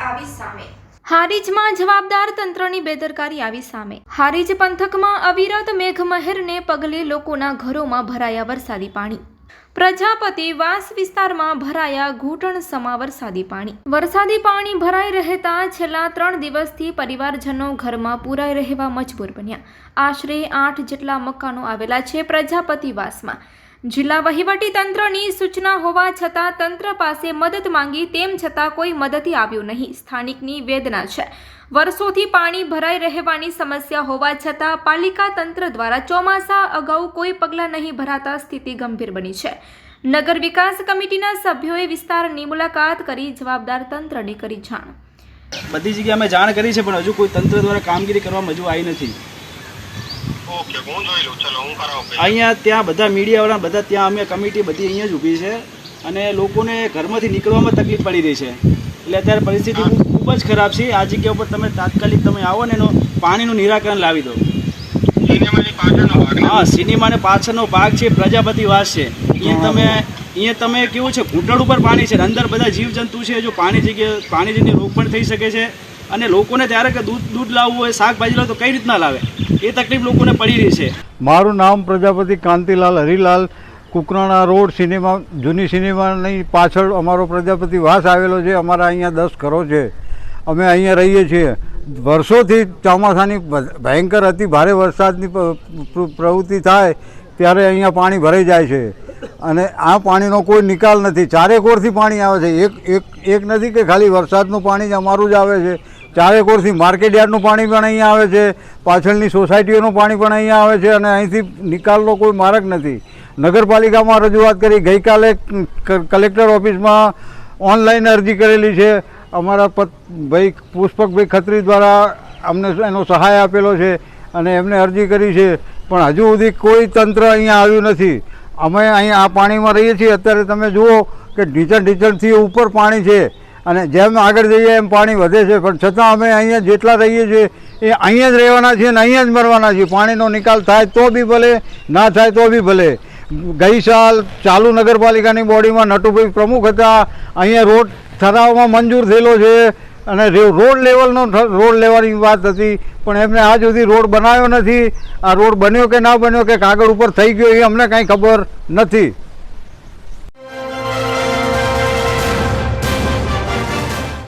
આવી સામે. હારીજમાં જવાબદાર તંત્રની બેદરકારી આવી સામે. હારીજ પંથકમાં અવિરત મેઘમહેરને પગલે લોકોના ઘરોમાં ભરાયા વરસાદી પાણી. પ્રજાપતિ વાસ વિસ્તારમાં ભરાયા ઘૂંટણ સમા વરસાદી પાણી. વરસાદી પાણી ભરાઈ રહેતા છેલ્લા ત્રણ દિવસથી પરિવારજનો ઘરમાં પૂરાઈ રહેવા મજબૂર બન્યા. આશરે આઠ જેટલા મકાનો આવેલા છે પ્રજાપતિ વાસમાં. જિલ્લા વહીવટી તંત્રની સૂચના હોવા છતાં તંત્ર પાસે મદદ માંગી તેમ છતાં કોઈ મદદથી આવ્યું નહીં. સ્થાનિકની વેદના છે. વર્ષોથી પાણી ભરાઈ રહેવાની સમસ્યા હોવા છતાં પાલિકા તંત્ર દ્વારા ચોમાસા અગાઉ કોઈ પગલાં નહીં ભરાતા સ્થિતિ ગંભીર બની છે. નગર વિકાસ કમિટીના સભ્યોએ વિસ્તારની મુલાકાત કરી જવાબદાર તંત્રને કરી જાણ. બધી જગ્યાએ અમે જાણ કરી છે, પણ હજુ કોઈ તંત્ર દ્વારા કામગીરી કરવામાં હજુ આવી નથી. ઓકે હું જોઈ લઉં. ચલો હું કરાવું અહીંયા ત્યાં બધા મીડિયાવાળા બધા ત્યાં અમે કમિટી બધી અહીંયા જ ઊભી છે અને લોકોને ઘરમાંથી નીકળવામાં તકલીફ પડી રહી છે. એટલે અત્યારે પરિસ્થિતિ ખૂબ જ ખરાબ છે. આ જગ્યા ઉપર તમે તાત્કાલિક તમે આવો ને એનો પાણીનું નિરાકરણ લાવી દો? હા સિનેમાને પાછળનો ભાગ છે પ્રજાપતિ વાસ છે. અહીંયા તમે અહીંયા તમે કેવું છે ઘૂંટણ ઉપર પાણી છે અંદર બધા જીવજંતુ છે જો પાણી જગ્યાએ પાણી જઈને રોગ પણ થઈ શકે છે. અને લોકોને ત્યારે કે દૂધ દૂધ લાવવું હોય, શાકભાજી લાવવું તો કઈ રીતના લાવે? એ તકલીફ લોકોને પડી રહી છે. મારું નામ પ્રજાપતિ કાંતિલાલ હરિલાલ. કુકરાણા રોડ સિનેમા, જૂની સિનેમાની પાછળ અમારો પ્રજાપતિ વાસ આવેલો છે. અમારા અહીંયા દસ ઘરો છે. અમે અહીંયા રહીએ છીએ. વર્ષોથી ચોમાસાની ભયંકર અતિ ભારે વરસાદની પ્રવૃત્તિ થાય ત્યારે અહીંયા પાણી ભરાઈ જાય છે. અને આ પાણીનો કોઈ નિકાલ નથી. ચારેકોરથી પાણી આવે છે. એક એક એક નથી કે ખાલી વરસાદનું પાણી જ અમારું જ આવે છે. ચારે કોરથી માર્કેટ યાર્ડનું પાણી પણ અહીંયા આવે છે, પાછળની સોસાયટીઓનું પાણી પણ અહીંયા આવે છે અને અહીંથી નિકાલનો કોઈ માર્ગ નથી. નગરપાલિકામાં રજૂઆત કરી, ગઈકાલે કલેક્ટર ઓફિસમાં ઓનલાઈન અરજી કરેલી છે. અમારા ભાઈ પુષ્પકભાઈ ખત્રી દ્વારા અમને એનો સહાય આપેલો છે અને એમને અરજી કરી છે. પણ હજુ સુધી કોઈ તંત્ર અહીંયા આવ્યું નથી. અમે અહીંયા આ પાણીમાં રહીએ છીએ. અત્યારે તમે જુઓ કે ઢીચણ ઢીચણથી ઉપર પાણી છે. અને જેમ આગળ જઈએ એમ પાણી વધે છે. પણ છતાં અમે અહીંયા જેટલા રહીએ છીએ, એ અહીંયા જ રહેવાના છીએ અને અહીંયા જ મરવાના છીએ. પાણીનો નિકાલ થાય તો બી ભલે, ના થાય તો બી ભલે. ગઈ સાલ ચાલુ નગરપાલિકાની બોડીમાં નટુભાઈ પ્રમુખ હતા. અહીંયા રોડ ઠરાવમાં મંજૂર થયેલો છે અને રોડ લેવલનો રોડ લેવાની વાત હતી. પણ એમને આજ સુધી રોડ બનાવ્યો નથી. આ રોડ બન્યો કે ના બન્યો કે કાગળ ઉપર થઈ ગયો એ અમને કાંઈ ખબર નથી.